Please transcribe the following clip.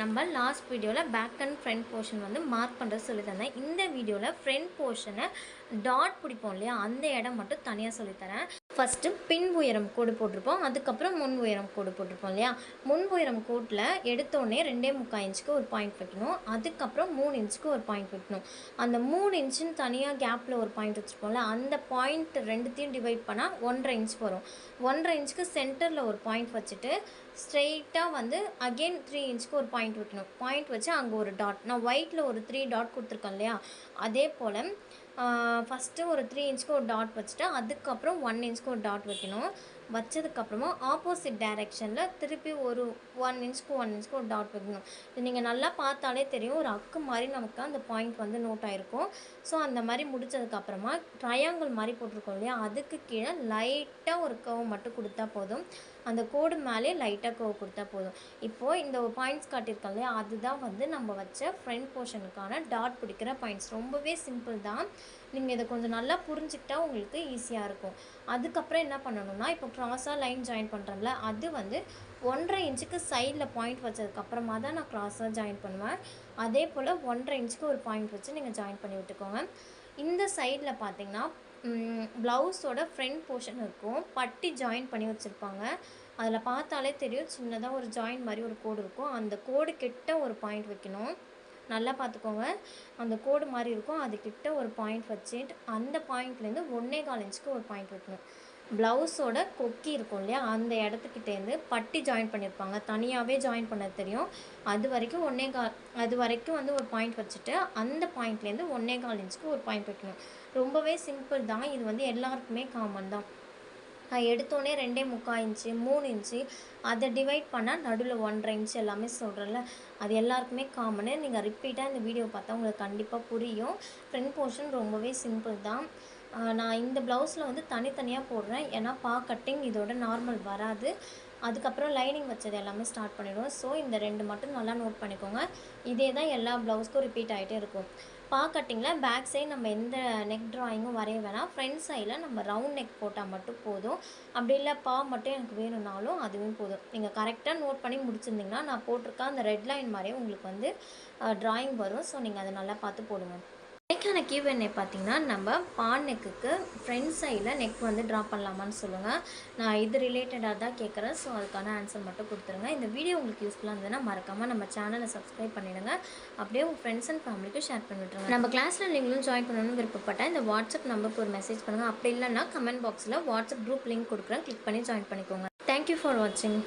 நம்ம லாஸ்ட் வீடியோவில் back and front portion வந்து மார்க் பண்ணுறது சொல்லி தந்தேன் இந்த வீடியோவில் ஃப்ரண்ட் போர்ஷனை டாட் பிடிப்போம் இல்லையா? அந்த இடம் மட்டும் தனியாக சொல்லித்தரேன். ஃபஸ்ட்டு பின் உயரம் கோடு போட்டிருப்போம். அதுக்கப்புறம் முன் உயரம் கோடு போட்டிருப்போம் இல்லையா? முன் உயரம் கோட்டில் எடுத்தோடனே ரெண்டே முக்கால் இன்ச்சுக்கு ஒரு பாயிண்ட் வைக்கணும் அதுக்கப்புறம் மூணு இன்ச்சுக்கு ஒரு பாயிண்ட் வைக்கணும் அந்த மூணு இன்ச்சுன்னு தனியாக கேப்பில் ஒரு பாயிண்ட் வச்சுருப்போம்ல அந்த பாயிண்ட் ரெண்டுத்தையும் டிவைட் பண்ணால் ஒன்றரை இன்ச் வரும். ஒன்றரை இன்ச்சுக்கு சென்டரில் ஒரு பாயிண்ட் வச்சுட்டு ஸ்ட்ரெயிட்டாக வந்து அகெயின் த்ரீ இன்ச்சுக்கு ஒரு பாயிண்ட் வைக்கணும் பாயிண்ட் வச்சு அங்கே ஒரு டாட் நான் ஒயிட்டில் ஒரு த்ரீ டாட் கொடுத்துருக்கேன் இல்லையா? அதே போல் ஃபஸ்ட்டு ஒரு த்ரீ இன்ச்சுக்கு ஒரு டாட் வச்சுட்டு அதுக்கப்புறம் ஒன் இன்ச்சுக்கு ஒரு டாட் வைக்கணும். வச்சதுக்கப்புறமா ஆப்போசிட் டைரெக்ஷனில் திருப்பி ஒரு ஒன் இன்ச்சுக்கு ஒன் இன்ச்சுக்கு ஒரு டாட் வைக்கணும். இது நீங்கள் நல்லா பார்த்தாலே தெரியும். ஒரு அக்கு மாதிரி நமக்கு அந்த பாயிண்ட் வந்து நோட் ஆகிருக்கும் ஸோ அந்த மாதிரி முடிச்சதுக்கப்புறமா ட்ரையாங்கிள் மாதிரி போட்டிருக்கோம் இல்லையா? அதுக்கு கீழே லைட்டாக ஒரு கவ் மட்டும் கொடுத்தா போதும். அந்த கோடு மேலே லைட்டாக கவ் கொடுத்தா போதும். இப்போது இந்த பாயிண்ட்ஸ் காட்டியிருக்கோம் இல்லையா? அதுதான் வந்து நம்ம வச்ச ஃப்ரண்ட் போர்ஷனுக்கான டாட் பிடிக்கிற பாயிண்ட்ஸ் ரொம்பவே சிம்பிள் தான். நீங்கள் இதை கொஞ்சம் நல்லா புரிஞ்சுக்கிட்டா உங்களுக்கு ஈஸியாக இருக்கும். அதுக்கப்புறம் என்ன பண்ணணும்னா இப்போ க்ராஸாக லைன் ஜாயின் பண்ணுறேன்ல அது வந்து ஒன்றரை இன்ச்சுக்கு சைடில் பாயிண்ட் வச்சதுக்கப்புறமா தான் நான் க்ராஸாக ஜாயின் பண்ணுவேன். அதே போல் ஒன்றரை இன்ச்சுக்கு ஒரு பாயிண்ட் வச்சு நீங்கள் ஜாயின் பண்ணி விட்டுக்கோங்க. இந்த சைடில் பார்த்தீங்கன்னா ப்ளவுஸோட ஃப்ரண்ட் போர்ஷன் இருக்கும். பட்டி ஜாயின் பண்ணி வச்சுருப்பாங்க. அதில் பார்த்தாலே தெரியும் சின்னதாக ஒரு ஜாயின் மாதிரி ஒரு கோடு இருக்கும். அந்த கோடு கிட்ட ஒரு பாயிண்ட் வைக்கணும். நல்லா பார்த்துக்கோங்க அந்த கோடு மாதிரி இருக்கும். அதுக்கிட்ட ஒரு பாயிண்ட் வச்சுட்டு அந்த பாயிண்ட்லேருந்து ஒன்றே கால் இன்ச்சுக்கு ஒரு பாயிண்ட் வைக்கணும். ப்ளவுஸோட கொக்கி இருக்கும் இல்லையா? அந்த இடத்துக்கிட்டேருந்து பட்டி ஜாயின் பண்ணியிருப்பாங்க தனியாகவே ஜாயின் பண்ண தெரியும். அது வரைக்கும் ஒன்றே கால் அது வரைக்கும் வந்து ஒரு பாயிண்ட் வச்சுட்டு அந்த பாயிண்ட்லேருந்து ஒன்றே கால் இன்ச்சுக்கு ஒரு பாயிண்ட் வைக்கணும். ரொம்பவே சிம்பிள் தான். இது வந்து எல்லாருக்குமே காமன் தான். நான் எடுத்தோடனே ரெண்டே முக்கால் இன்ச்சு மூணு இன்ச்சு அதை டிவைட் பண்ணால் நடுவில் ஒன்றரை இன்ச்சு எல்லாமே சொல்கிறேன்ல அது எல்லாருக்குமே காமனு நீங்கள் ரிப்பீட்டாக இந்த வீடியோ பார்த்தா உங்களுக்கு கண்டிப்பாக புரியும். ஃப்ரண்ட் போர்ஷன் ரொம்பவே சிம்பிள் தான். நான் இந்த ப்ளவுஸில் வந்து தனித்தனியாக போடுறேன். ஏன்னா பா கட்டிங் இதோட நார்மல் வராது. அதுக்கப்புறம் லைனிங் வச்சது எல்லாமே ஸ்டார்ட் பண்ணிவிடுவோம் ஸோ இந்த ரெண்டு மட்டும் நல்லா நோட் பண்ணிக்கோங்க. இதே தான் எல்லா ப்ளவுஸ்க்கும் ரிப்பீட் ஆகிட்டே இருக்கும். பா கட்டிங்கில் பேக் சைடு நம்ம எந்த நெக் ட்ராயிங்கும் வரைய வேணாம். ஃப்ரண்ட் சைடில் நம்ம ரவுண்ட் நெக் போட்டால் மட்டும் போதும். அப்படி இல்லை பா மட்டும் எனக்கு வேணும்னாலும் அதுவும் போதும். நீங்கள் கரெக்டாக நோட் பண்ணி முடிச்சிருந்தீங்கன்னா நான் போட்டிருக்க அந்த ரெட் லைன் மாதிரியே உங்களுக்கு வந்து ட்ராயிங் வரும். ஸோ நீங்கள் அதை நல்லா பார்த்து போடுங்க. நெக்கான கீவெண்ணை பார்த்தீங்கன்னா நம்ம பான் நெக்குக்கு ஃப்ரண்ட் சைடில் நெக் வந்து ட்ரா பண்ணலாமான்னு சொல்லுங்கள் நான் இது ரிலேட்டடாக தான் கேட்குறேன் ஸோ அதுக்கான ஆன்சர் மட்டும் கொடுத்துருங்க. இந்த வீடியோ உங்களுக்கு யூஸ்ஃபுல்லாக இருந்ததுன்னா மறக்காமல் நம்ம சேனலை சப்ஸ்கிரைப் பண்ணிவிடுங்க அப்படியே உங்கள் ஃப்ரெண்ட்ஸ் அண்ட் ஃபேமிலிக்கு ஷேர் பண்ணி விட்ருங்க நம்ம கிளாஸில் நீங்களும் ஜாயின் பண்ணணும்னு விருப்பப்பட்டால் இந்த வாட்ஸ்அப் நம்பருக்கு ஒரு மெசேஜ் பண்ணுங்கள் அப்படி இல்லைன்னா கமெண்ட் பாக்ஸில் வாட்ஸ்அப் குரூப் லிங்க் கொடுக்குறேன். கிளிக் பண்ணி ஜாயின் பண்ணிக்கோங்க. தேங்க்யூ ஃபார் வாட்சிங்